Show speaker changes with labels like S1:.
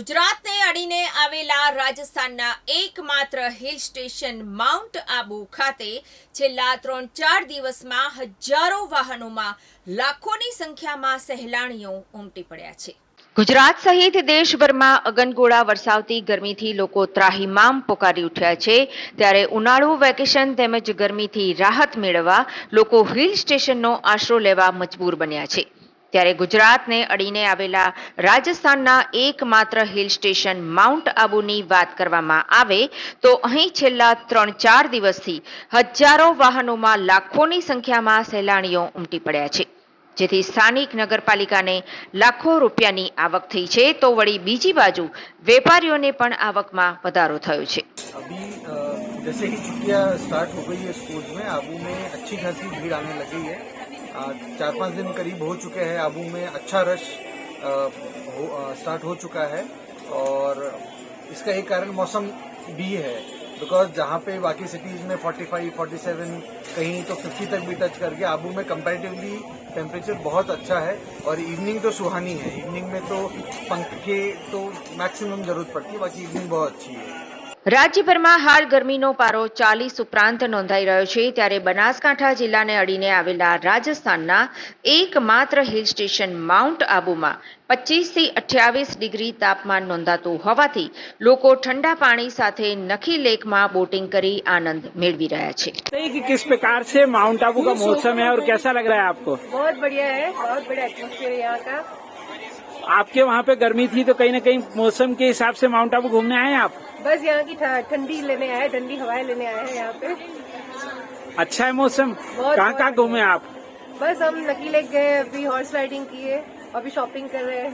S1: ગુજરાતને અડીને આવેલા રાજસ્થાનના એકમાત્ર હિલ સ્ટેશન માઉન્ટ આબુ ખાતે છેલ્લા ત્રણ ચાર દિવસમાં હજારો વાહનોમાં લાખોની સંખ્યામાં સહેલાણીઓ ઉમટી પડ્યા છે.
S2: ગુજરાત સહિત દેશભરમાં અગનગોળા વરસાવતી ગરમીથી લોકો ત્રાહિમામ પોકારી ઉઠ્યા છે. ત્યારે ઉનાળુ વેકેશન તેમજ ગરમીથી રાહત મેળવવા લોકો હિલ સ્ટેશનનો આશરો લેવા મજબૂર બન્યા છે. ત્યારે ગુજરાતને અડીને આવેલા રાજસ્થાનના એકમાત્ર હિલ સ્ટેશન માઉન્ટ આબુની વાત કરવામાં આવે તો અહીં છેલ્લા ત્રણ ચાર દિવસથી હજારો વાહનોમાં લાખોની સંખ્યામાં સહેલાણીઓ ઉમટી પડ્યા છે જેથી સ્થાનિક નગરપાલિકાને લાખો રૂપિયાની આવક થઈ છે તો વળી બીજી બાજુ વેપારીઓને પણ આવકમાં વધારો થયો છે
S3: अभी अ, जैसे ही छुट्टियां स्टार्ट हो गई है स्कूल में आबू में अच्छी खासी भीड़ आने लगी है अ, चार पाँच दिन करीब हो चुके हैं आबू में। अच्छा रश हो- स्टार्ट हो चुका है और इसका एक कारण मौसम भी है। बिकॉज़ जहाँ पे बाकी सिटीज़ में 45, 47 कहीं तो 50 तक भी टच करके आबू में कंपैरेटिवली टेम्परेचर बहुत अच्छा है और इवनिंग तो सुहानी है। इवनिंग में तो पंखे तो मैक्सिमम ज़रूरत पड़ती है बाकी इवनिंग बहुत अच्छी है।
S2: રાજ્યભરમાં હાલ ગરમીનો પારો ચાલીસ ઉપરાંત નોંધાઈ રહ્યો છે ત્યારે બનાસકાંઠા જિલ્લાને અડીને આવેલા રાજસ્થાનના એકમાત્ર હિલ સ્ટેશન માઉન્ટ આબુમાં પચીસ થી અઠ્યાવીસ ડિગ્રી તાપમાન નોંધાતું હોવાથી લોકો ઠંડા પાણી સાથે નખી લેકમાં બોટિંગ કરી આનંદ મેળવી રહ્યા છે
S4: बताइए कि किस प्रकार से माउंट आबू का मौसम है और कैसा लग रहा है आपको
S5: बहुत बढ़िया है बहुत बढ़िया एटमोसफियर है यहाँ का
S4: आपके वहाँ पे गर्मी थी तो कहीं ना कहीं मौसम के हिसाब से माउंट आबू घूमने आए आप?
S5: बस यहाँ की ठंडी लेने आए ठंडी हवाएँ लेने आए हैं यहाँ पे।
S4: अच्छा है मौसम? कहाँ कहाँ घूमे आप?
S5: बस हम नकी लेक गए अभी हॉर्स राइडिंग किए अभी शॉपिंग कर रहे हैं।